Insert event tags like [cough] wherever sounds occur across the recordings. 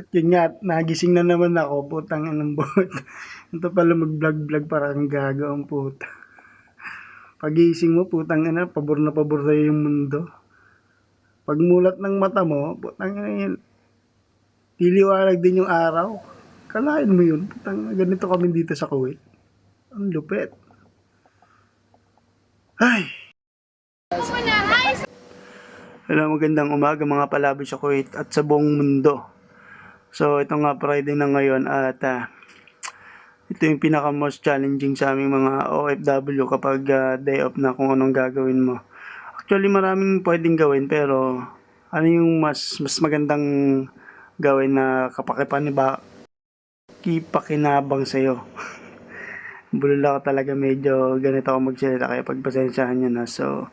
At yun nga, nagising na naman ako, putang anong buhat. [laughs] Ito pala mag-vlog-vlog parang gago ang puta. Pagising mo, putang ina, pabor na pabor sa'yo yung mundo. Pagmulat ng mata mo, putang ina yun, tiliwanag din yung araw. Kalain mo yun, putang ganito kami dito sa Kuwait. Ang lupet. Ay! Hello, magandang umaga mga palabi sa Kuwait at sa buong mundo. So, ito nga Friday na ngayon at ah, ito yung pinaka most challenging sa aming mga OFW kapag ah, day off na kung anong gagawin mo. Actually, maraming pwedeng gawin pero ano yung mas mas magandang gawin na kapakipaniba kipakinabang sa'yo. [laughs] Bulala ko talaga medyo ganito ako magsalita kaya pagpasensyahan nyo na. So,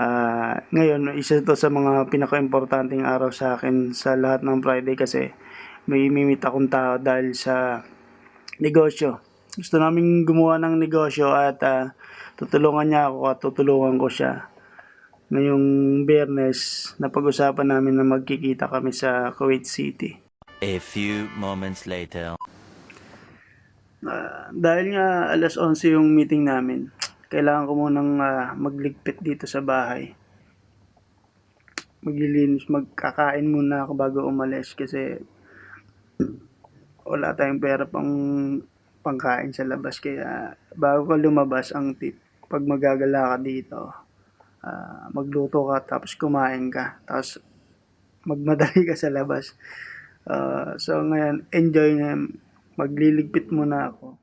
Ah, ngayon, isa to sa mga pinaka-importanting araw sa akin sa lahat ng Friday kasi may imimit akong tao dahil sa negosyo. Gusto namin gumawa ng negosyo at ah, tutulungan niya ako at tutulungan ko siya. Ngayong biyernes, napag-usapan namin na magkikita kami sa Kuwait City. A few moments later. Ah, dahil nga alas 11 yung meeting namin, kailangan ko munang ah, magligpit dito sa bahay. Maglilinis, magkakain muna ako bago umalis kasi wala tayong pera pang pangkain sa labas kaya bago ka lumabas ang tip pag magagala ka dito ah, magluto ka tapos kumain ka tapos magmadali ka sa labas. Ah, so ngayon enjoy na magliligpit muna ako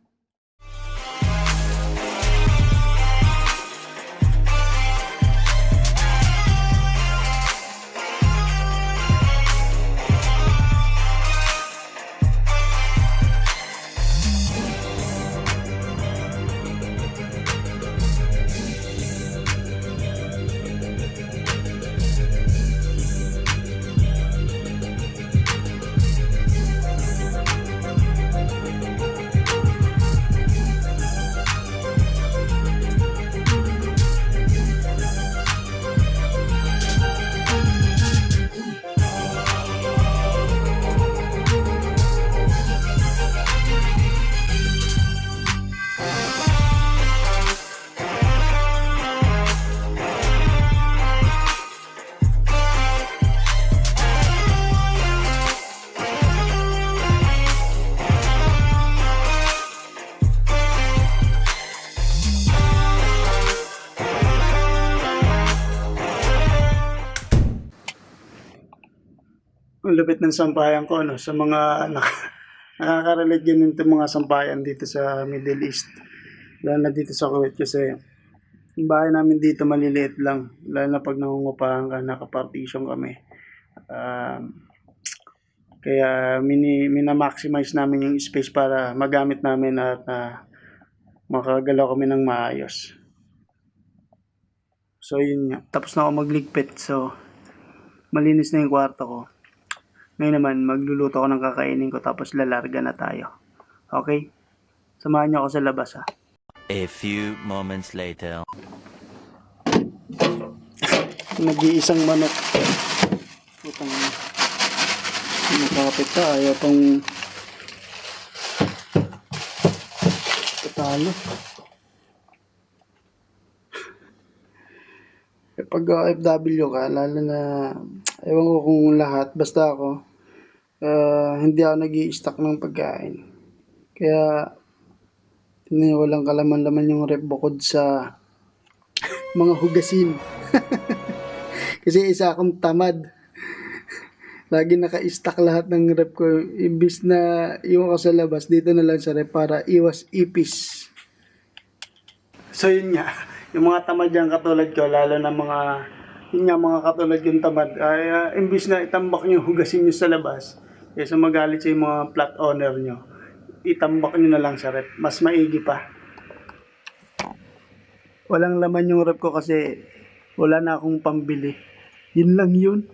lupit ng sampayan ko no sa mga nak- [laughs] nakaka-relate din yung mga sampayan dito sa Middle East. Lalo na dito sa Kuwait kasi yung bahay namin dito maliliit lang. Lalo na pag nangungupahan ka nakapartition kami. Um, kaya mini minamaximize namin yung space para magamit namin at ah, makagalaw kami ng maayos. So yun nga. Tapos na ako magligpit. So malinis na yung kwarto ko ngayon naman, magluluto ako ng kakainin ko tapos lalarga na tayo. Okay? Samahan niyo ako sa labas ha. A few moments later. Nag-iisang manok. Putang. Nakapit ka, ayaw pang Tatalo. Pag OFW ka, lalo na, ewan ko kung lahat, basta ako, ah, hindi ako nag stock ng pagkain. Kaya, walang kalaman-laman yung rep bukod sa mga hugasin. [laughs] Kasi isa akong tamad. Lagi naka-stack lahat ng rep ko. Imbis na iwan ko sa labas, dito na lang sa rep para iwas ipis. So yun nga, yung mga tamad yan katulad ko, lalo na mga, yun nga mga katulad yung tamad, ay ah, imbis na itambak nyo, [laughs] hugasin nyo sa labas, kaysa magalit sa mga plot owner nyo, itambak nyo na lang sa rep. Mas maigi pa. Walang laman yung rep ko kasi wala na akong pambili. Yun lang yun.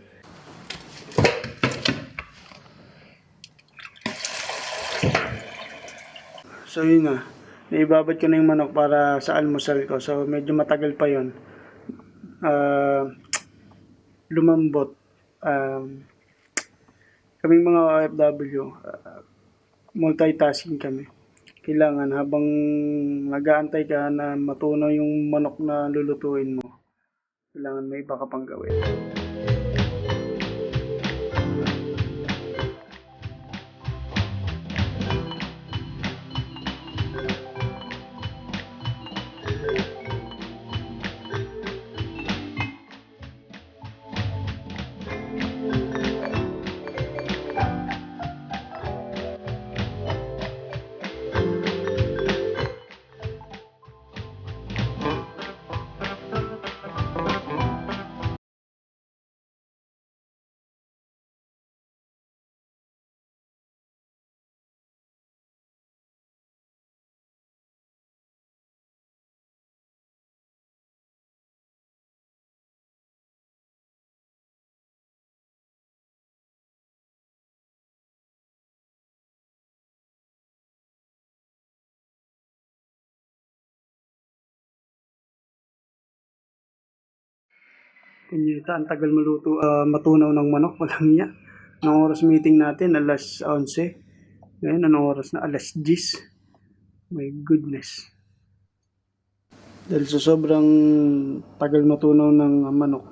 So yun na. Naibabad ko na yung manok para sa almusal ko. So medyo matagal pa yun. Ah, lumambot. Um, kaming mga OFW, ah, multitasking kami. Kailangan habang nag-aantay ka na matunaw yung manok na lulutuin mo, kailangan may iba ka pang gawin. Kunyeta, ang tagal maluto, ah, matunaw ng manok, walang niya. Anong oras meeting natin? Alas 11. Ngayon, anong oras na? Alas 10. My goodness. Dahil sa sobrang tagal matunaw ng manok.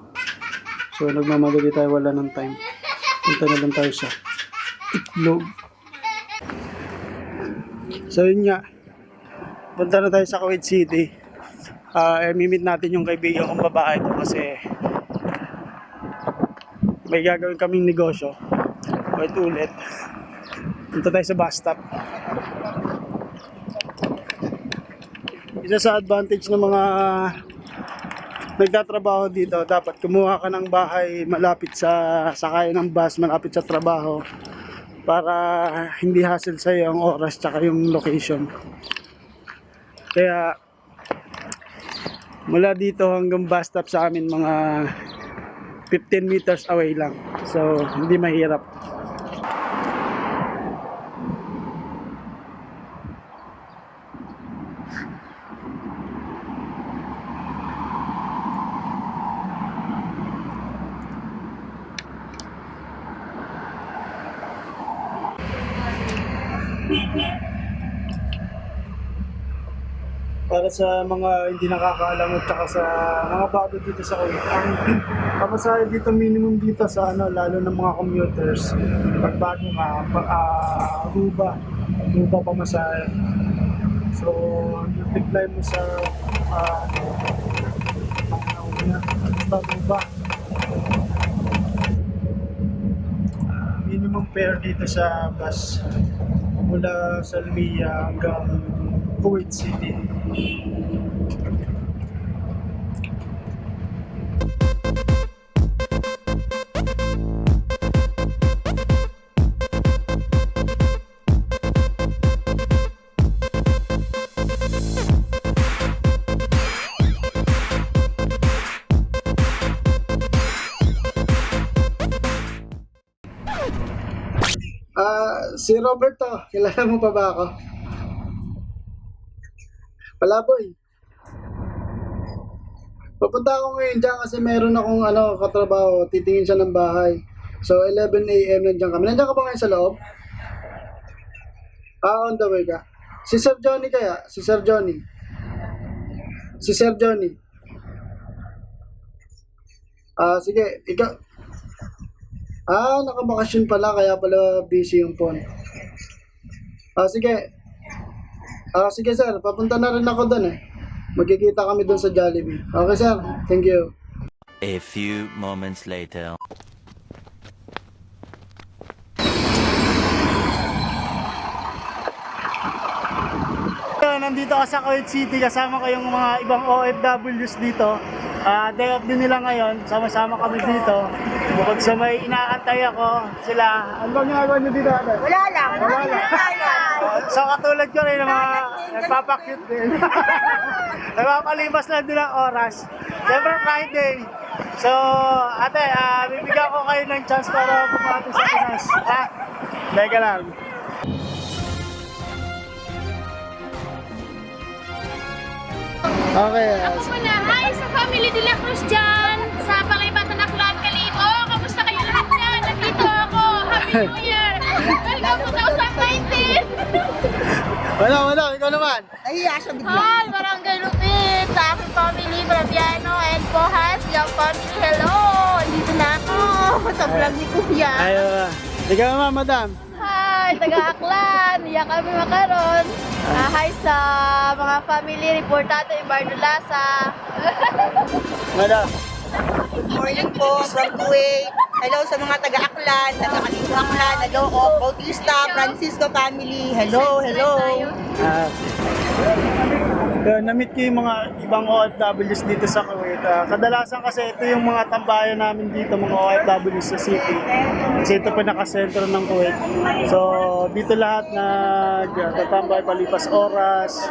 So, nagmamadali tayo, wala ng time. Punta na lang tayo sa itlog. So, yun nga. Punta na tayo sa Kuwait City. Ah, eh, mimit natin yung kaibigan kong babae ko kasi may gagawin kaming negosyo. Ulit ulit. Punta tayo sa bus stop. Isa sa advantage ng mga nagtatrabaho dito, dapat kumuha ka ng bahay malapit sa sakay ng bus, malapit sa trabaho para hindi hassle sa ang oras tsaka yung location. Kaya mula dito hanggang bus stop sa amin mga 15 meters away lang. So, hindi mahirap. para sa mga hindi nakakaalam at saka sa mga bago dito sa Kuwait. Ang pamasahe dito minimum dito sa ano lalo ng mga commuters. Pag bago ka pa, uh, Aruba. Aruba pamasahe so reply mo sa uh, ano basta Aruba. Ah, minimum fare dito sa bus. Mula sa Lumia hanggang Kuwait City Si Roberto, kilala mo pa ba ako? Palaboy. Papunta ako ngayon dyan kasi meron akong ano, katrabaho, titingin siya ng bahay. So, 11 a.m. nandiyan kami. Nandiyan ka ba ngayon sa loob? Ah, on the way ka. Si Sir Johnny kaya? Si Sir Johnny. Si Sir Johnny. Ah, sige. Ikaw. Ah, nakabakasyon pala, kaya pala busy yung phone. Ah, sige. Ah, sige sir, papunta na rin ako doon eh. Magkikita kami doon sa Jollibee. Okay sir, thank you. A few moments later. Nandito ka sa Kuwait City kasama ko yung mga ibang OFWs dito. Ah, day off din nila ngayon. Sama-sama kami dito. Bukod sa may inaantay ako, sila. Ano bang ginagawa niyo dito? ate? Wala lang. Wala lang. So katulad ko rin, ng mga nagpapakit din. [laughs] Nagpapalimas lang din ang oras. Siyempre Friday. So, ate, ah, bibigyan ko kayo ng chance para bumati sa Pinas. Ha? Teka lang. Okay, ah, Ako muna. Hi sa family de la Cruz dyan. New Year Welcome to 2019! Wala, wala. Ikaw naman. Nahiya siya bigla. Hi, Barangay Lupit! Sa aking family, Braviano and Pohas, yung family, hello! Dito na ako [laughs] sa vlog ni Kuya. Ayaw. ah. Ikaw naman, madam. Hi, taga-Aklan! Iyak kami makaroon. Ah, hi sa mga family, reportado yung Bardulasa. Madam. [laughs] Morning po from Kuwait. Hello sa mga taga-Aklan, taga-Kalito Aklan, hello of Bautista, Francisco family. Hello, hello. Ah, uh, na-meet ko yung mga ibang OFWs dito sa Kuwait. Ah, kadalasan kasi ito yung mga tambayan namin dito, mga OFWs sa city. Kasi ito pa nakasentro ng Kuwait. So, dito lahat nagtatambay, palipas oras.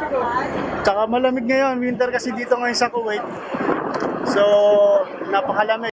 Tsaka malamig ngayon, winter kasi dito ngayon sa Kuwait. So, napakalamig.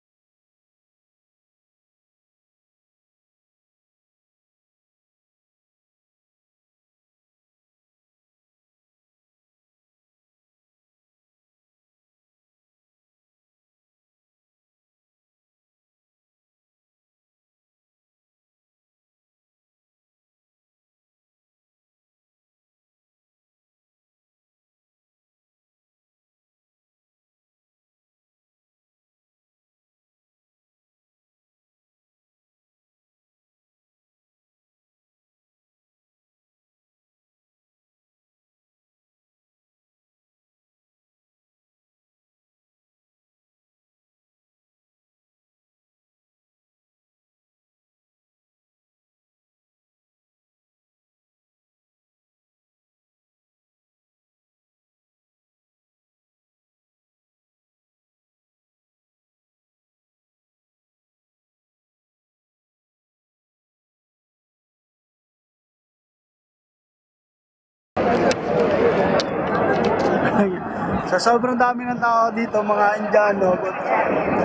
Sa sobrang dami ng tao dito, mga Indiano,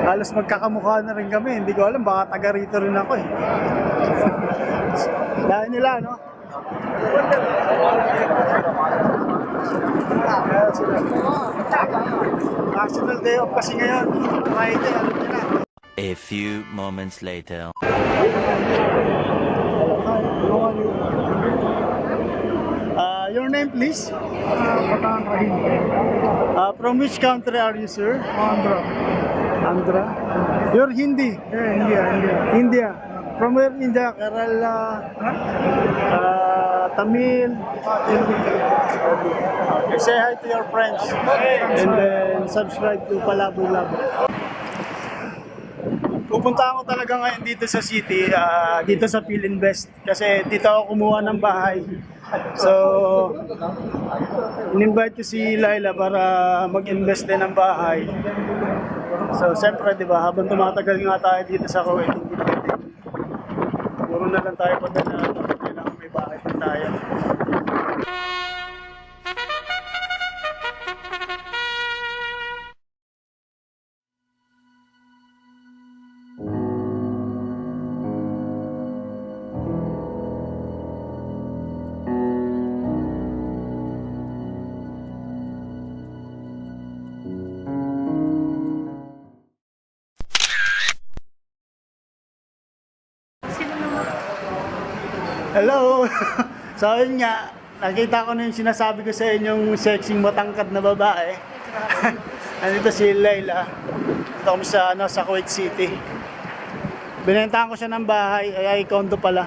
halos magkakamukha na rin kami. Hindi ko alam, baka taga rito rin ako eh. [laughs] Dahil nila, no? National Day off kasi ngayon. Friday, alam nila. A few moments later. Uh, your name, please? Patan Rahim. Uh, from which country are you, sir? Andhra. Andhra? You're Hindi? Yeah, India, India. India. From where in India? Kerala? Uh, Tamil? Okay, say hi to your friends. And then subscribe to Palaboy Labo. Pupunta ako talaga ngayon dito sa city, ah, dito sa Philinvest. Kasi dito ako kumuha ng bahay. So, in-invite ko si Laila para mag-invest din ng bahay. So, siyempre, di ba, habang tumatagal nga tayo dito sa Kuwait, hindi pwede. Puro na lang tayo pag na kailangan may bahay tayo. Hello! [laughs] so, yun nga, nakita ko na yung sinasabi ko sa inyong sexy matangkad na babae. [laughs] Andito si Layla. Dito kami sa, ano, sa Kuwait City. Binentahan ko siya ng bahay, ay, ay condo pala.